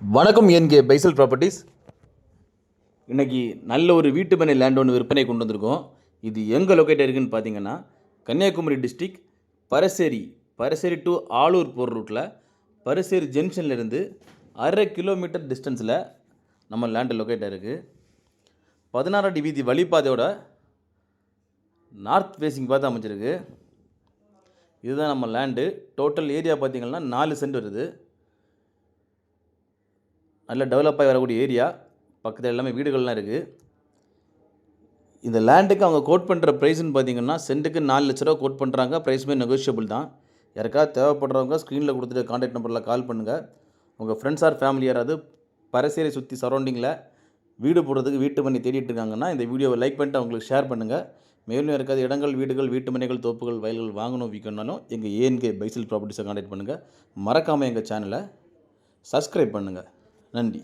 வணக்கம் என்கே பைசல் ப்ராப்பர்ட்டிஸ் இன்றைக்கி நல்ல ஒரு வீட்டு மனை லேண்ட் ஒன்று விற்பனை கொண்டு வந்திருக்கோம். இது எங்கே லொக்கேட் இருக்குதுன்னு பார்த்தீங்கன்னா கன்னியாகுமரி டிஸ்ட்ரிக் பரசேரி பரசேரி டு ஆலூர் போகிற ரூட்டில் பரசேரி ஜங்ஷன்லேருந்து அரை கிலோமீட்டர் டிஸ்டன்ஸில் நம்ம லேண்டு லொக்கேட் இருக்குது பதினாறு அடி வீதி வழிபாதையோட நார்த் ஃபேஸிங் பார்த்து அமைஞ்சிருக்கு. இதுதான் நம்ம லேண்டு டோட்டல் ஏரியா பார்த்தீங்கன்னா நாலு சென்ட் வருது. நல்ல டெவலப் ஆகி வரக்கூடிய ஏரியா பக்கத்தில் எல்லாமே வீடுகள்லாம் இருக்குது இந்த லேண்டுக்கு அவங்க கோட் பண்ணுற ப்ரைஸ்ன்னு பார்த்தீங்கன்னா சென்ட்டுக்கு நாலு லட்ச ரூபா கோட் பண்ணுறாங்க ப்ரைஸுமே நெகோஷியபிள் தான். யாருக்காவது தேவைப்படுறவங்க ஸ்க்ரீனில் கொடுத்துட்டு காண்டாக்ட் நம்பரில் கால் பண்ணுங்கள் உங்கள் ஃப்ரெண்ட்ஸ் ஆர் ஃபேமிலி யாராவது பரசேரி சுற்றி சரௌண்டிங்கில் வீடு போடுறதுக்கு வீட்டு மனை தேடிட்டு இருக்காங்கன்னா இந்த வீடியோவை லைக் பண்ணிட்டு அவங்களுக்கு ஷேர் பண்ணுங்கள் மேலும் இருக்காது இடங்கள் வீடுகள் வீட்டு மனைகள் தோப்புகள் வயல்கள் வாங்கணும் விற்கணும்னாலும் எங்கள் ஏஎன்கே பைசல் ப்ராப்பர்ட்டிஸை காண்டாக்ட் பண்ணுங்கள் மறக்காமல் எங்கள் சேனலை சப்ஸ்கிரைப் பண்ணுங்கள் நன்றி.